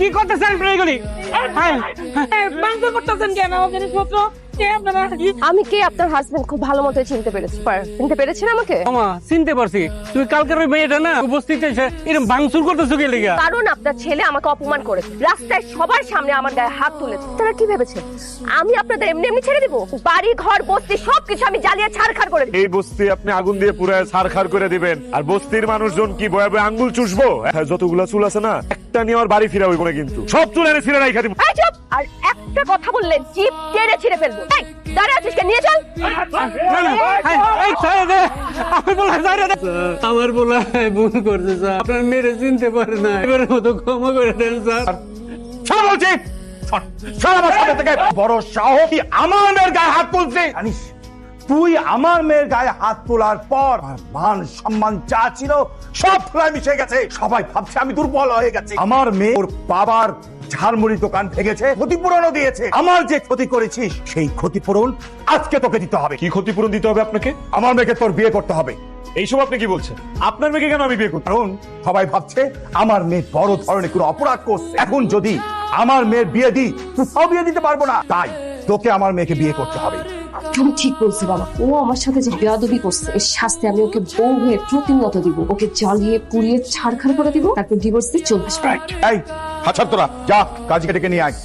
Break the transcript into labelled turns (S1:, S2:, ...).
S1: কি করতেছেন আপনি এগুলি? করতেছেন কেন? জিনিসপত্র
S2: আমি কে? আপনার হাজবেন্ড খুব ভালো মতো চিনতে পেরেছি চিনতে পেরেছেন আমাকে?
S1: মামা চিনতে পারছি। তুই কালকের ওই মেয়েটা না উপস্থিত এসে এরকম ভাঙচুর করতেছো কে লিগা?
S2: কারণ আপনার ছেলে আমাকে অপমান করেছে। রাস্তায় সবার সামনে আমার গায়ে হাত তুলেছে। তারা কি ভেবেছে? আমি আপনাদের এমনি এমনি ছেড়ে দিব? বাড়ি ঘর বস্তি সবকিছু আমি জ্বালিয়ে ছাড়খাড় করে
S3: এই বস্তি আপনি আগুন দিয়ে পুরায় সারখার করে দিবেন। আর বস্তির মানুষজন কি বয়ে আঙ্গুল চুষবো? হ্যাঁ, যতগুলা চুল আছে না একটা নিয়ে আমার বাড়ি ফিরা হইব না কিন্তু। সব চুল এনে ছিঁড়ে রাইখা দিব।
S2: এই চুপ! আর একটা কথা বললে জিপ টেনে ছিঁড়ে ফেলব। এই, দাঁড়িয়ে আছিস কেন? নিয়ে চল।
S1: না, না, এই, এই, দে। আমার বলা ছেড়ে দে। আমার বলা ভুল করছে স্যার। আপনার মেরে চিনতে পারে না। এবারের মতো ক্ষমা করে দেন স্যার।
S3: সব বলছি সর, সর আমার সামনে থেকে। বড় সাহস মেয়ের গায়ে হাত তুলছে।
S4: জানিস তুই আমার মেয়ের গায়ে হাত তোলার পর মান সম্মান যা ছিল সব ফুলায় মিশে গেছে। সবাই ভাবছে আমি দুর্বল হয়ে গেছি। আমার মেয়ে ওর বাবার ঝালমুড়ি দোকান ভেঙেছে ক্ষতিপূরণও দিয়েছে। আমার যে ক্ষতি করেছিস সেই ক্ষতিপূরণ আজকে তোকে দিতে হবে।
S3: কি ক্ষতিপূরণ দিতে হবে আপনাকে?
S4: আমার মেয়েকে তোর বিয়ে করতে হবে।
S3: এইসব আপনি কি বলছেন? আপনার মেয়েকে কেন আমি বিয়ে করতে
S4: কারণ সবাই ভাবছে আমার মেয়ে বড় ধরনের কোনো অপরাধ করছে। এখন যদি আমার মেয়ের বিয়ে দিই তুই সব বিয়ে দিতে পারব না। তাই তোকে আমার মেয়েকে বিয়ে করতে হবে।
S5: তুমি ঠিক বলছে বাবা। ও আমার সাথে যে বেয়াদবি করছে, এর শাস্তি আমি ওকে বউ হয়ে প্রতিনিয়ত দিব। ওকে জ্বালিয়ে, পুড়িয়ে ছাড়খাড় করে দিব, তারপর ডিভোর্স দিয়ে চলে আসবে।
S4: এই হাছার তোরা, যা কাজ ডেকে নিয়ে আয়।